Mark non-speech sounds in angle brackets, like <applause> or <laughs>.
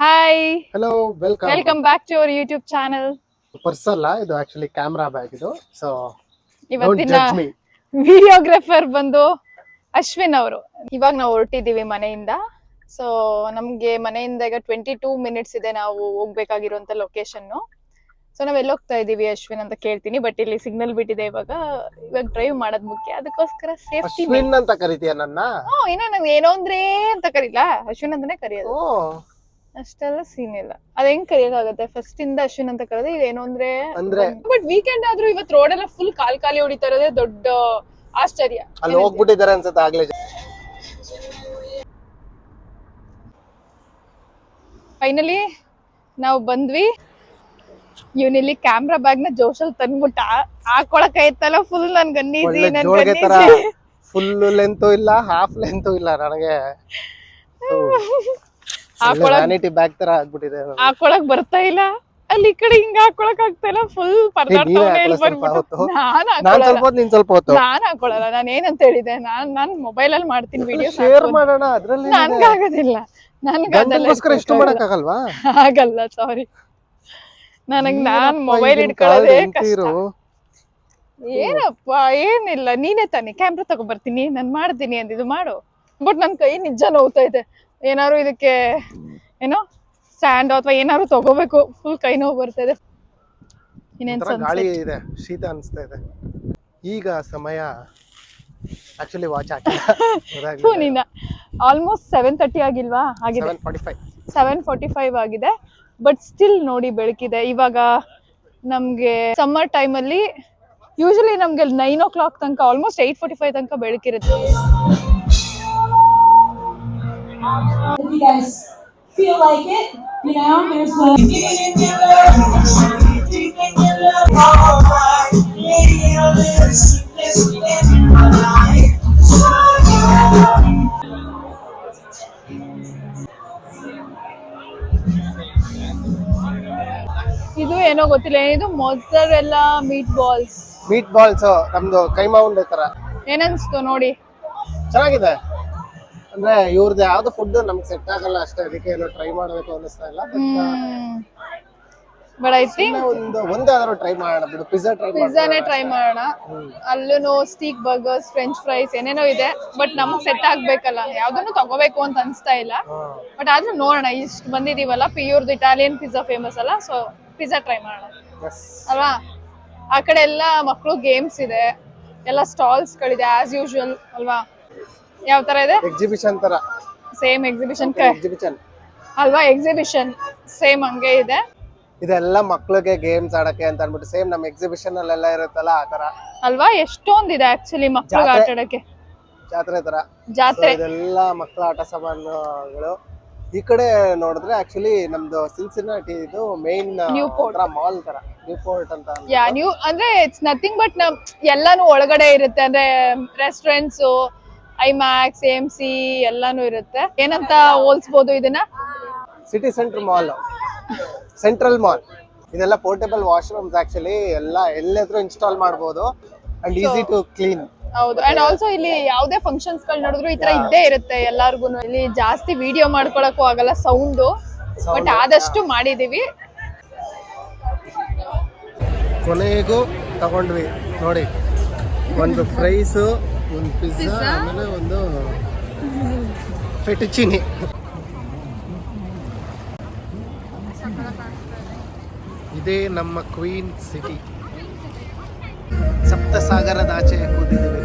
Hi hello welcome welcome back to our YouTube channel purse ಅಲ್ಲ ಇದು actually camera bag ಇದು. So ಇವತ್ತಿನ videographer ಬಂದು ಅಶ್ವಿನ್ ಅವರು. ಇವಾಗ ನಾವು ಹೊರಟಿದ್ದೀವಿ ಮನೆಯಿಂದ. ಸೊ ನಮ್ಗೆ ಮನೆಯಿಂದ ಈಗ ಟ್ವೆಂಟಿ ಟೂ ಮಿನಿಟ್ಸ್ ಇದೆ ನಾವು ಹೋಗ್ಬೇಕಾಗಿರುವಂತ ಲೊಕೇಶನ್ ಸೊ ನಾವ್ ಎಲ್ಲಿ ಹೋಗ್ತಾ ಇದೀವಿ ಅಶ್ವಿನ್ ಅಂತ ಕೇಳ್ತೀನಿ ಬಟ್ ಇಲ್ಲಿ ಸಿಗ್ನಲ್ ಬಿಟ್ಟಿದೆ ಇವಾಗ. ಇವಾಗ ಡ್ರೈವ್ ಮಾಡೋದ್ ಮುಖ್ಯ. ಅದಕ್ಕೋಸ್ಕರ ಸೇಫ್ಟಿ ಅಂತ ಕರಿತೀಯ ನನ್ನ? ಏನೋ ನಾವ್ ಏನೋ ಅಂದ್ರೆ ಅಂತ ಕರೀಲ? ಅಶ್ವಿನ್ ಅಂತಾನೆ ಕರೆಯೋದು. ಅಷ್ಟೆಲ್ಲ ಸೀನ್ ಇಲ್ಲ. ಅದ್ ಹೆಂಗ್ ಕರಿಯಕ್ಕಾಗತ್ತೆ ಫಸ್ಟ್ ಇಂದ ಅಶ್ವಿನ್ ಅಂತ ಕರೆದ್ರೆ ಈಗ ಏನು ಅಂದ್ರೆ ಅಂದ್ರೆ? ಬಟ್ ವೀಕೆಂಡ್ ಆದ್ರೂ ಇವತ್ ರೋಡ್ ಎಲ್ಲ ಫುಲ್ ಕಾಲ್ ಕಾಲಿ ಹೊಡಿತಾ ಇರೋದೇ ದೊಡ್ಡ ಆಶ್ಚರ್ಯ. ಅಲ್ಲಿ ಹೋಗ್ಬಿಟ್ಟಿದ್ದಾರೆ ಅನ್ಸುತ್ತೆ ಆಗ್ಲೇ. ಫೈನಲಿ ನಾವು ಬಂದ್ವಿ. ಇವನಿಲ್ಲಿ ಕ್ಯಾಮ್ರಾ ಬ್ಯಾಗ್ನ ಜೋಶಲ್ ತಂದ್ಬಿಟ್ಟ ಹಾಕೊಳಕ್ ಐತಲ್ಲ ಫುಲ್ ನನ್ ಗನ್ನೀಸಿ ನನ್ ಗನ್ನೀಸಿ ಫುಲ್ ಲೆಂತು ಇಲ್ಲ ಹಾಫ್ ಲೆಂತು ಇಲ್ಲ ನನಗೆ. <laughs> ವ್ಯಾನಿಟಿ ಬ್ಯಾಗ್ ತರ ಆಗ್ಬಿಟ್ಟಿದೆ. ಹಾಕೊಳಕ್ ಬರ್ತಾ ಇಲ್ಲ. ಅಲ್ಲಿ ಈ ಕಡೆ ಹಿಂಗ ಹಾಕೊಳಕ್ ಆಗ್ತಾ ಇಲ್ಲ. ಫುಲ್ ಪರದಾಡ್ತಾವನೆ ಇಲ್ಲಿ ಬಂದ್ಬಿಟ್ಟು. ನಾನ್ ಸ್ವಲ್ಪ ಹೊತ್ತು ನೀನ್ ಸ್ವಲ್ಪ ಹೊತ್ತು. ನಾನ್ ಹಾಕೊಳಲ್ಲ. ನಾನ್ ಏನಂತ ಹೇಳಿದೆ? ನಾನ್ ನಾನ್ ಮೊಬೈಲ್ ಅಲ್ಲಿ ಮಾಡ್ತೀನಿ ವಿಡಿಯೋ ಶೇರ್ ಮಾಡೋಣ ಅದ್ರಲ್ಲಿ ನನ್ಗಾಗೋದಿಲ್ಲ. ಗಂಡನ್ಗೋಸ್ಕರ ಇಷ್ಟು ಮಾಡಕ್ಕಾಗಲ್ವಾ? ಆಗಲ್ಲ ಸಾರಿ ನನಗ್ ನಾನ್ ಮೊಬೈಲ್ ಇಟ್ಕೊಳ್ಳೋದೇ ಕಷ್ಟ. ಏನಪ್ಪ ಏನಿಲ್ಲ. ನೀನೇ ತಾನೆ. ಕ್ಯಾಮ್ರಾ ತಗೊಂಡ್ಬರ್ತೀನಿ ನಾನ್ ಮಾಡ್ತೀನಿ ಅಂದಿದ್ದು. ಮಾಡು. ಬಟ್ ನನ್ ಕೈ ನಿಜ ನೋವ್ತಾ ಇದೆ. ಏನಾದ್ರು ಇದಕ್ಕೆ ಏನೋ ಸ್ಟ್ಯಾಂಡ್ ಅಥವಾ ಏನಾದ್ರು ತಗೋಬೇಕು. ಫುಲ್ ಕೈ ನೋವು ಬರ್ತಾ ಇದೆ. ಗಾಳಿ ಇದೆ. ಶೀತ ಅನಿಸ್ತಾ ಇದೆ. ಈಗ ಸಮಯ actually watch almost seven thirty ಆಗಿಲ್ವಾ? ಆಗಿದೆ. Seven forty five seven forty five ಆಗಿದೆ. ಬಟ್ ಸ್ಟಿಲ್ ನೋಡಿ ಬೆಳಕಿದೆ. ಇವಾಗ ನಮ್ಗೆ ಸಮ್ಮರ್ ಟೈಮಲ್ಲಿ ಯೂಶಲಿ ನಮ್ಗೆ ನೈನ್ ಓ ಕ್ಲಾಕ್ ತನಕ ಆಲ್ಮೋಸ್ಟ್ ಏಯ್ಟ್ ಫೋರ್ಟಿ ಫೈವ್ ತನಕ ಬೆಳಕಿರುತ್ತೆ. You guys feel like it, you know, there's the ಇದು ಏನೋ ಗೊತ್ತಿಲ್ಲ ಏನಿದು ಮೊಸರೆಲ್ಲ ಮೀಟ್ ಬಾಲ್ಸ್ ಮೀಟ್ ಬಾಲ್ಸ್ ನಮ್ದು ಕೈಮಾ ಉಂಡೆ ತರ. ಏನನ್ಸ್ತು ನೋಡಿ. ಚೆನ್ನಾಗಿದೆ. ಅಂದ್ರೆ ಇವ್ರದ್ದು ಯಾವ್ದು ಫುಡ್ ನಮ್ಗೆ ಸೆಟ್ ಆಗಲ್ಲ ಅಷ್ಟೇ ಅದಕ್ಕೆ ಏನೋ ಟ್ರೈ ಮಾಡಬೇಕು ಅನಿಸ್ತಾ ಇಲ್ಲ ಬಟ್ ಐ ಥಿಂಕ್ ಒಂದು ಒಂದಾದ್ರೂ ಟ್ರೈ ಮಾಡೋಣ ಬಿಡು ಪಿಜ್ಜಾ ಟ್ರೈ ಪಿಜ್ಜಾನೇ ಟ್ರೈ ಮಾಡೋಣ. ಅಲ್ಲೂ ಸ್ಟೀಕ್ ಬರ್ಗರ್ಸ್ ಫ್ರೆಂಚ್ ಫ್ರೈಸ್ ಏನೇನೋ ಇದೆ ಬಟ್ ನಮಗ್ ಸೆಟ್ ಆಗ್ಬೇಕಲ್ಲ. ಯಾವ್ದನ್ನು ತಗೋಬೇಕು ಅಂತ ಅನ್ಸ್ತಾ ಇಲ್ಲ. ಬಟ್ ಆದ್ರೂ ನೋಡೋಣ ಇಷ್ಟು ಬಂದಿದೀವಲ್ಲ ಇವ್ರದ್ದು ಇಟಾಲಿಯನ್ ಪಿಜ್ಜಾ ಫೇಮಸ್ ಅಲ್ಲ ಸೊ ಪಿಜ್ಜಾ ಟ್ರೈ ಮಾಡೋಣ. ಅಲ್ವಾ? ಆ ಕಡೆ ಎಲ್ಲ ಮಕ್ಕಳು ಗೇಮ್ಸ್ ಇದೆ ಎಲ್ಲ ಸ್ಟಾಲ್ಸ್ ಗಳಿದೆ ಆಸ್ ಯೂಶುವಲ್ ಅಲ್ವಾ? ಯಾವ ತರ ಇದೆ? ಎಕ್ಸಿಬಿಷನ್ ತರ. ಸೇಮ್ ಎಕ್ಸಿಬಿಷನ್ ಎಕ್ಸಿಬಿಷನ್ ಅಲ್ವಾ ಎಕ್ಸಿಬಿಷನ್ ಸೇಮ್ ಹಂಗೆ ಇದೆ? ಇದೆಲ್ಲ ಮಕ್ಳಿಗೆ ಗೇಮ್ಸ್ ಆಡಕ್ಕೆ ಅಂತ ಅನ್ಬಿಟ್ಟು ಸೇಮ್ ನಮ್ಮ ಎಕ್ಸಿಬಿಷನ್ ಅಲ್ಲೆಲ್ಲ ಇರುತ್ತಲ್ಲ ಆ ತರ. ಅಲ್ವಾ ಎಷ್ಟೊಂದಿದೆ ಆಕ್ಚುಲಿ ಮಕ್ಳಿಗೆ ಆಟ ಆಡಕ್ಕೆ ಜಾತ್ರೆ ತರ. ಜಾತ್ರೆ. ಇದೆಲ್ಲ ಮಕ್ಕಳ ಆಟ ಸಾಮಾನುಗಳು. ಈ ಕಡೆ ನೋಡಿದ್ರೆ ಆಕ್ಚುಲಿ ನಮ್ದು ಸಿನ್ಸಿನಾಟಿ ಇದು ಮೇನ್ ಪೋರ್ಟ್ ಮಾಲ್ ತರ. ನ್ಯೂ ಪೋರ್ಟ್ ಅಂತ ಯಾ ನ್ಯೂ ಅಂದ್ರೆ ಇಟ್ಸ್ ನಥಿಂಗ್ ಬಟ್ ನಮ್ ಎಲ್ಲಾನು ಒಳಗಡೆ ಇರುತ್ತೆ. ಅಂದ್ರೆ ರೆಸ್ಟೋರೆಂಟ್ಸ್ ಐಮ್ಯಾಕ್ಸ್ ಎಂ ಸಿ ಎಲ್ಲಾನು ಇರುತ್ತೆ. ಏನಂತ ಹೋಲ್ಸ್ಬೋದು ಇದನ್ನ? City centre mall central mall ಇದೆಲ್ಲ ಪೋರ್ಟೇಬಲ್ ವಾಶ್ರೂಮ್ಸ್ ಆಕ್ಚುಲಿ ಎಲ್ಲ ಎಲ್ಲಾದ್ರೂ ಇನ್ಸ್ಟಾಲ್ ಮಾಡಬಹುದು ಅಂಡ್ ಈಸಿ ಟು ಕ್ಲೀನ್ ಹೌದು. ಅಂಡ್ ಆಲ್ಸೋ ಇಲ್ಲಿ ಯಾವುದೇ ಫಂಕ್ಷನ್ಸ್ಗಳು ನೋಡಿದ್ರು ಈ ತರ ಇದ್ದೇ ಇರುತ್ತೆ ಎಲ್ಲಾರ್ಗು ಇಲ್ಲಿ ಜಾಸ್ತಿ ವಿಡಿಯೋ ಮಾಡ್ಕೊಳಕ್ಕೂ ಆಗಲ್ಲ ಸೌಂಡ್ ಬಟ್ ಆದಷ್ಟು ಮಾಡಿದೀವಿ. ಕೊನೆಗೂ ತಗೊಂಡ್ವಿ. ನೋಡಿ ಒಂದು ಫ್ರೈಸ್ ಒಂದು ಪಿಜ್ಜಾ ಆಮೇಲೆ ಒಂದು ಫೆಟುಚಿನಿ ಇದೇ ನಮ್ಮ ಕ್ವೀನ್ ಸಿಟಿ ಸಪ್ತಸಾಗರದಾಚೆ ಕೂತಿದ್ದೀವಿ.